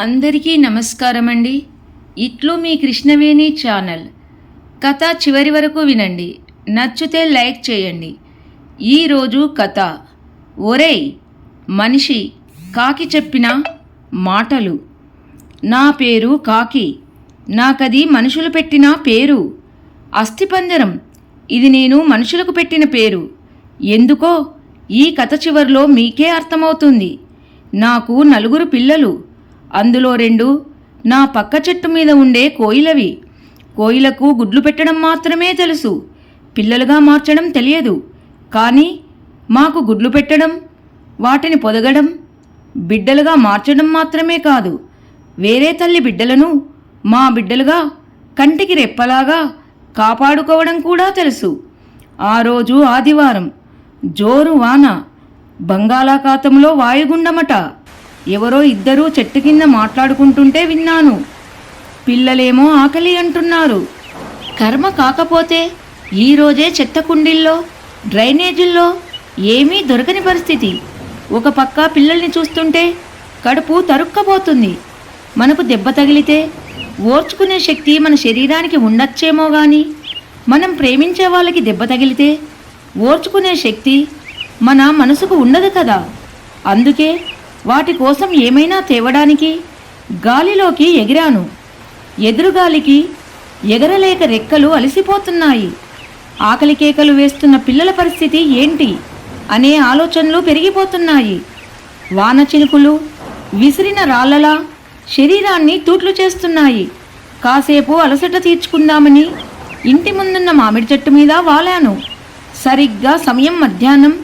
అందరికీ నమస్కారం అండి ఇట్లు మీ కృష్ణవేణి ఛానల్. కథ చివరి వరకు వినండి. నచ్చితే లైక్ చేయండి. ఈరోజు కథ. ఒరేయ్ మనిషి కాకి చెప్పిన మాటలు. నా పేరు కాకి. నాకది మనుషులు పెట్టిన పేరు. అస్థిపంజరం. ఇది నేను మనుషులకు పెట్టిన పేరు. ఎందుకో? ఈ కథ చివరిలో మీకే అర్థమవుతుంది. నాకు నలుగురు పిల్లలు. అందులో రెండు నా పక్క చెట్టు మీద ఉండే కోయిలవి. కోయిలకు గుడ్లు పెట్టడం మాత్రమే తెలుసు. పిల్లలుగా మార్చడం తెలియదు. కానీ మాకు గుడ్లు పెట్టడం వాటిని పొదగడం బిడ్డలుగా మార్చడం మాత్రమే కాదు. వేరే తల్లి బిడ్డలను మా బిడ్డలుగా కంటికి రెప్పలాగా కాపాడుకోవడం కూడా తెలుసు. ఆ రోజు ఆదివారం జోరు వాన బంగాళాఖాతంలో వాయుగుండమట. ఎవరో ఇద్దరూ చెట్టు కింద మాట్లాడుకుంటుంటే విన్నాను. పిల్లలేమో ఆకలి అంటున్నారు. కర్మ కాకపోతే ఈరోజే చెత్త కుండీల్లో డ్రైనేజీల్లో ఏమీ దొరకని పరిస్థితి. ఒక పక్క పిల్లల్ని చూస్తుంటే కడుపు తరుక్కపోతుంది. మనకు దెబ్బ తగిలితే ఓర్చుకునే శక్తి మన శరీరానికి ఉండొచ్చేమో గాని మనం ప్రేమించే వాళ్ళకి దెబ్బ తగిలితే ఓర్చుకునే శక్తి మన మనసుకు ఉండదు కదా. అందుకే వాటి కోసం ఏమైనా తేవడానికి? గాలిలోకి ఎగిరాను. ఎదురుగాలికి ఎగరలేక రెక్కలు అలసిపోతున్నాయి. ఆకలి కేకలు వేస్తున్న పిల్లల పరిస్థితి ఏంటి? అనే ఆలోచనలు పెరిగిపోతున్నాయి. వాన చినుకులు విసిరిన రాళ్ళలా శరీరాన్ని తూట్లు చేస్తున్నాయి. కాసేపు అలసట తీర్చుకుందామని ఇంటి ముందున్న మామిడి చెట్టు మీద వాలాను. సరిగ్గా సమయం మధ్యాహ్నం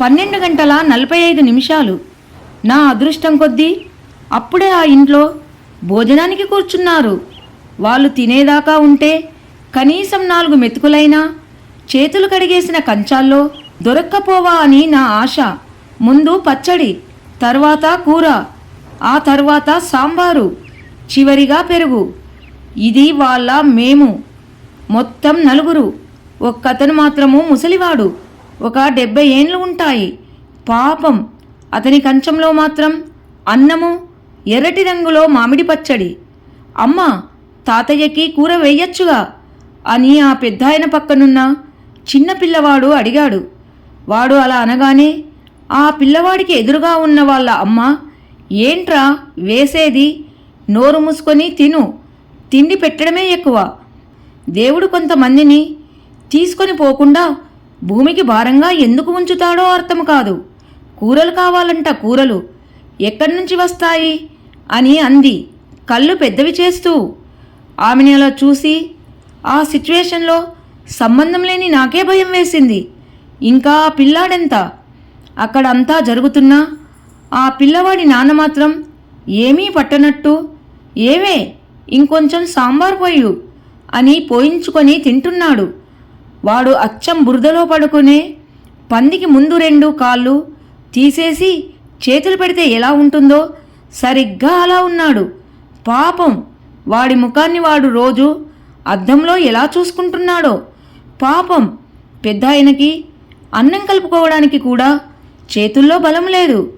పన్నెండు గంటల నలభై ఐదు నిమిషాలు. నా అదృష్టం కొద్దీ అప్పుడే ఆ ఇంట్లో భోజనానికి కూర్చున్నారు. వాళ్ళు తినేదాకా ఉంటే కనీసం నాలుగు మెతుకులైనా చేతులు కడిగేసిన కంచాల్లో దొరక్కపోవా అని నా ఆశ. ముందు పచ్చడి తర్వాత కూర ఆ తర్వాత సాంబారు చివరిగా పెరుగు. ఇది వాళ్ళ మేము. మొత్తం నలుగురు. ఒక్కతను మాత్రము ముసలివాడు. ఒక డెబ్బై ఏండ్లు ఉంటాయి. పాపం. అతని కంచంలో మాత్రం అన్నము ఎర్రటి రంగులో మామిడి పచ్చడి. అమ్మ తాతయ్యకి కూర వేయచ్చుగా? అని ఆ పెద్దాయన పక్కనున్న చిన్న పిల్లవాడు అడిగాడు. వాడు అలా అనగానే ఆ పిల్లవాడికి ఎదురుగా ఉన్న వాళ్ళ అమ్మ ఏంట్రా వేసేది? నోరు మూసుకొని తిను. తిండి పెట్టడమే ఎక్కువ. దేవుడు కొంతమందిని తీసుకొని పోకుండా భూమికి భారంగా ఎందుకు ఉంచుతాడో అర్థం కాదు. కూరలు కావాలంట కూరలు. ఎక్కడి నుంచి వస్తాయి? అని అంది. కళ్ళు పెద్దవి చేస్తూ. ఆమెని అలా చూసి ఆ సిచ్యువేషన్లో సంబంధం లేని నాకే భయం వేసింది. ఇంకా ఆ పిల్లాడెంత? అక్కడంతా జరుగుతున్నా ఆ పిల్లవాడి నాన్న మాత్రం ఏమీ పట్టనట్టు ఏవే ఇంకొంచెం సాంబార్ పోయు అని పోయించుకొని తింటున్నాడు. వాడు అచ్చం బురదలో పడుకునే పందికి ముందు రెండు కాళ్ళు తీసేసి చేతులు పెడితే ఎలా ఉంటుందో సరిగ్గా అలా ఉన్నాడు. పాపం వాడి ముఖాన్ని వాడు రోజు అద్దంలో ఎలా చూసుకుంటున్నాడో. పాపం పెద్ద ఆయనకి అన్నం కలుపుకోవడానికి కూడా చేతుల్లో బలం లేదు.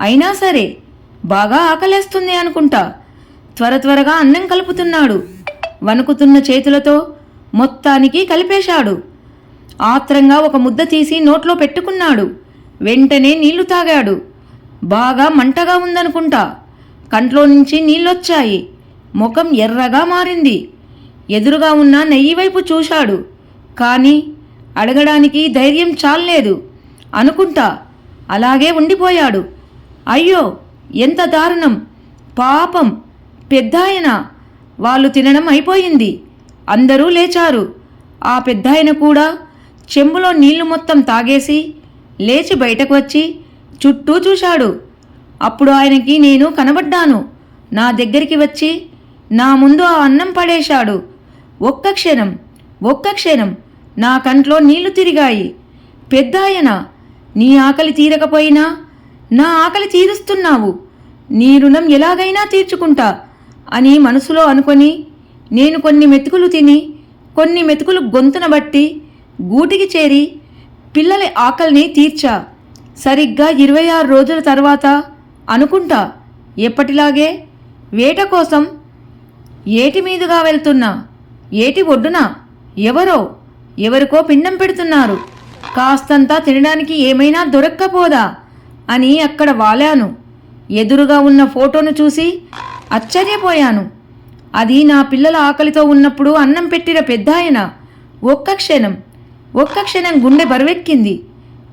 అయినా సరే బాగా ఆకలేస్తుంది అనుకుంటా. త్వర త్వరగా అన్నం కలుపుతున్నాడు. వణుకుతున్న చేతులతో మొత్తానికి కలిపేశాడు. ఆత్రంగా ఒక ముద్ద తీసి నోట్లో పెట్టుకున్నాడు. వెంటనే నీళ్ళు తాగాడు. బాగా మంటగా ఉందనుకుంటా. కంట్లో నుంచి నీళ్ళొచ్చాయి. ముఖం ఎర్రగా మారింది. ఎదురుగా ఉన్న నెయ్యి వైపు చూశాడు. కానీ అడగడానికి ధైర్యం చాలలేదు. అనుకుంటా. అలాగే ఉండిపోయాడు. అయ్యో! ఎంత దారుణం! పాపం! పెద్దాయన! వాళ్ళు తినడం అయిపోయింది. అందరూ లేచారు. ఆ పెద్దాయన కూడా చెంబులో నీళ్ళు మొత్తం తాగేసి లేచి బయటకు వచ్చి చుట్టూ చూశాడు. అప్పుడు ఆయనకి నేను కనబడ్డాను. నా దగ్గరికి వచ్చి నా ముందు ఆ అన్నం పడేశాడు. ఒక్క క్షణం ఒక్క క్షణం నా కంట్లో నీళ్ళు తిరిగాయి. పెద్దాయన నీ ఆకలి తీరకపోయినా నా ఆకలి తీరుస్తున్నావు. నీ రుణం ఎలాగైనా తీర్చుకుంటా అని మనసులో అనుకొని నేను కొన్ని మెతుకులు తిని కొన్ని మెతుకులు గొంతున బట్టి గూటికి చేరి పిల్లల ఆకలిని తీర్చా. సరిగ్గా ఇరవై ఆరు రోజుల తర్వాత అనుకుంటా. ఎప్పటిలాగే వేట కోసం ఏటి మీదుగా వెళ్తున్నా? ఏటి ఒడ్డున? ఎవరో? ఎవరికో పిండం పెడుతున్నారు. కాస్తంతా తినడానికి ఏమైనా దొరక్కపోదా? అని అక్కడ వాలాను. ఎదురుగా ఉన్న ఫోటోను చూసి ఆశ్చర్యపోయాను. అది నా పిల్లల ఆకలితో ఉన్నప్పుడు అన్నం పెట్టిన పెద్దాయన. ఒక్క క్షణం. ఒక్క క్షణం గుండె బరువెక్కింది.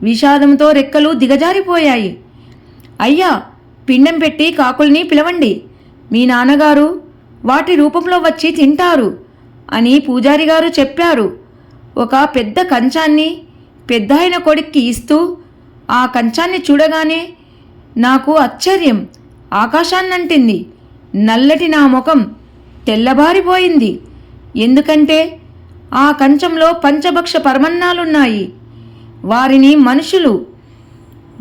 విషాదంతో రెక్కలు దిగజారిపోయాయి. అయ్యా పిండం పెట్టి కాకుల్ని పిలవండి. మీ నాన్నగారు వాటి రూపంలో వచ్చి తింటారు అని పూజారి గారు చెప్పారు. ఒక పెద్ద కంచాన్ని పెద్దాయన కొడుక్కి ఇస్తూ ఆ కంచాన్ని చూడగానే నాకు ఆశ్చర్యం. ఆకాశాన్నంటింది. నల్లటి నా ముఖం తెల్లబారిపోయింది. ఎందుకంటే ఆ కంచంలో పంచభక్ష పరమన్నాలున్నాయి. వారిని మనుషులు.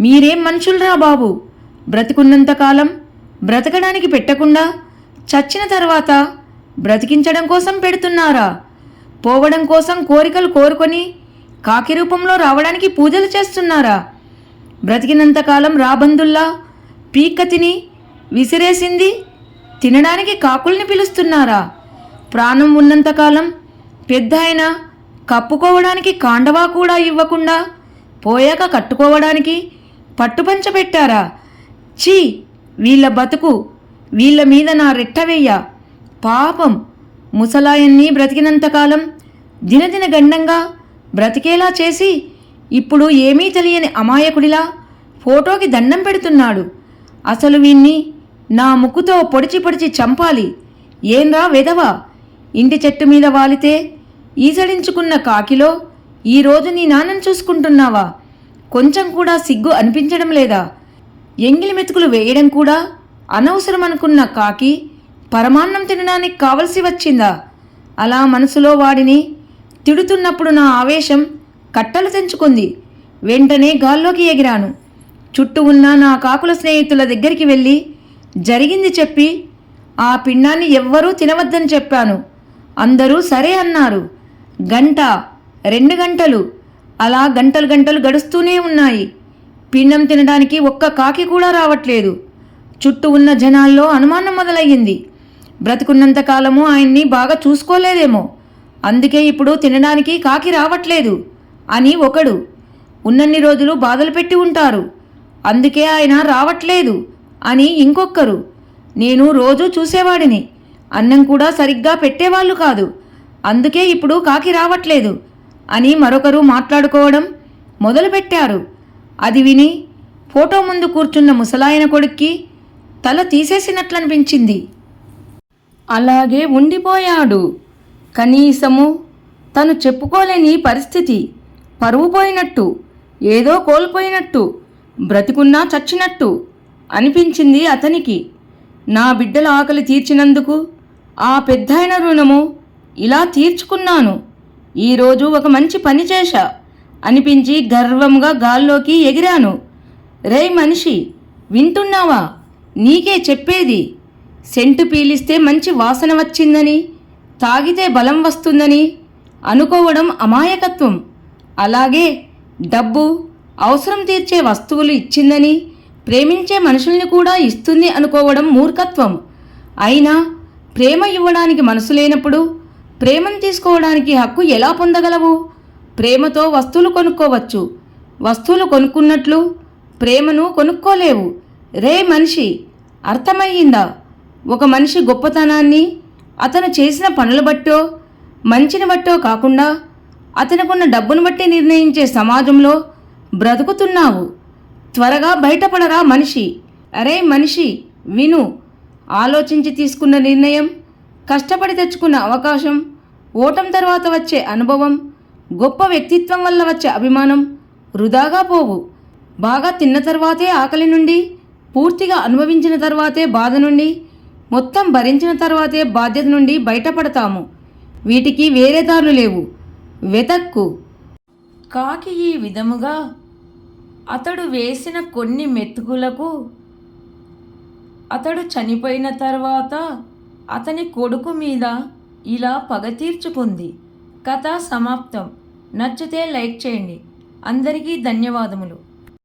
మీరేం మనుషులరా బాబు? బ్రతికున్నంతకాలం బ్రతకడానికి పెట్టకుండా చచ్చిన తర్వాత బ్రతికించడం కోసం పెడుతున్నారా? పోవడం కోసం కోరికలు కోరుకొని కాకి రూపంలో రావడానికి పూజలు చేస్తున్నారా? బ్రతికినంతకాలం రాబందుల్లా పీక్క తిని విసిరేసింది తినడానికి కాకుల్ని పిలుస్తున్నారా? ప్రాణం ఉన్నంతకాలం పెద్ద ఆయన కప్పుకోవడానికి కాండవా కూడా ఇవ్వకుండా పోయాక కట్టుకోవడానికి పట్టుపంచ పెట్టారా? ఛీ! వీళ్ళ బతుకు వీళ్ళ మీద నా రెట్టవెయ్య పాపం ముసలాయన్ని బ్రతికినంతకాలం దినదిన గండంగా బ్రతికేలా చేసి ఇప్పుడు ఏమీ తెలియని అమాయకుడిలా ఫోటోకి దండం పెడుతున్నాడు. అసలు వీణ్ణి నా ముక్కుతో పొడిచి పొడిచి చంపాలి. ఏంరా వెధవా? ఇంటి చెట్టు మీద వాలితే ఈసడించుకున్న కాకిలో ఈరోజు నీ నాన్నను చూసుకుంటున్నావా? కొంచెం కూడా సిగ్గు అనిపించడం లేదా? ఎంగిలి మెతుకులు వేయడం కూడా? అనవసరం అనుకున్న కాకి పరమాన్నం తినడానికి కావలసి వచ్చిందా? అలా మనసులో వాడిని తిడుతున్నప్పుడు నా ఆవేశం కట్టలు తెంచుకుంది. వెంటనే గాల్లోకి ఎగిరాను. చుట్టూ ఉన్న నా కాకుల స్నేహితుల దగ్గరికి వెళ్ళి జరిగింది చెప్పి ఆ పిండాన్ని ఎవ్వరూ తినవద్దని చెప్పాను. అందరూ సరే అన్నారు. గంట రెండు గంటలు. అలా గంటలు గంటలు గడుస్తూనే ఉన్నాయి. పిండం తినడానికి ఒక్క కాకి కూడా రావట్లేదు. చుట్టూ ఉన్న జనాల్లో అనుమానం మొదలయ్యింది. బ్రతుకున్నంత కాలము ఆయన్ని బాగా చూసుకోలేదేమో. అందుకే ఇప్పుడు తినడానికి కాకి రావట్లేదు అని ఒకడు. ఉన్నన్ని రోజులు బాధలు పెట్టి ఉంటారు. అందుకే ఆయన రావట్లేదు అని ఇంకొక్కరు నేను రోజూ చూసేవాడిని. అన్నం కూడా సరిగ్గా పెట్టేవాళ్ళు కాదు. అందుకే ఇప్పుడు కాకి రావట్లేదు అని మరొకరు మాట్లాడుకోవడం మొదలుపెట్టారు. అది విని ఫోటో ముందు కూర్చున్న ముసలాయన కొడుక్కి తల తీసేసినట్లనిపించింది. అలాగే ఉండిపోయాడు. కనీసము తను చెప్పుకోలేని పరిస్థితి. పరువు పోయినట్టు ఏదో కోల్పోయినట్టు బ్రతికున్నా చచ్చినట్టు అనిపించింది అతనికి. నా బిడ్డల ఆకలి తీర్చినందుకు ఆ పెద్దాయన రుణము ఇలా తీర్చుకున్నాను. ఈరోజు ఒక మంచి పని చేశా. అనిపించి గర్వంగా గాల్లోకి ఎగిరాను. రే మనిషి వింటున్నావా? నీకే చెప్పేది. సెంటు పీలిస్తే మంచి వాసన వచ్చిందని తాగితే బలం వస్తుందని అనుకోవడం అమాయకత్వం. అలాగే డబ్బు అవసరం తీర్చే వస్తువులు ఇచ్చిందని ప్రేమించే మనుషుల్ని కూడా ఇస్తుంది అనుకోవడం మూర్ఖత్వం. అయినా ప్రేమ ఇవ్వడానికి మనసు లేనప్పుడు ప్రేమను తీసుకోవడానికి హక్కు ఎలా పొందగలవు? ప్రేమతో వస్తువులు కొనుక్కోవచ్చు. వస్తువులు కొనుక్కున్నట్లు ప్రేమను కొనుక్కోలేవు. రే మనిషి అర్థమయ్యిందా? ఒక మనిషి గొప్పతనాన్ని అతను చేసిన పనుల బట్టో మంచిని బట్టో కాకుండా అతనికున్న డబ్బును బట్టి నిర్ణయించే సమాజంలో బ్రతుకుతున్నావు. త్వరగా బయటపడరా మనిషి. అరే మనిషి విను. ఆలోచించి తీసుకున్న నిర్ణయం కష్టపడి తెచ్చుకున్న అవకాశం ఓటం తర్వాత వచ్చే అనుభవం గొప్ప వ్యక్తిత్వం వల్ల వచ్చే అభిమానం వృధాగా పోవు. బాగా తిన్న తర్వాతే ఆకలి నుండి పూర్తిగా అనుభవించిన తర్వాతే బాధ నుండి మొత్తం భరించిన తర్వాతే బాధ్యత నుండి బయటపడతాము. వీటికి వేరే దారులు లేవు. వెతక్కు. కాకి ఈ విధముగా అతడు వేసిన కొన్ని మెతుకులకు అతడు చనిపోయిన తర్వాత అతని కొడుకు మీద ఇలా పగ తీర్చుకుంది. కథ సమాప్తం. నచ్చితే లైక్ చేయండి. అందరికీ ధన్యవాదములు.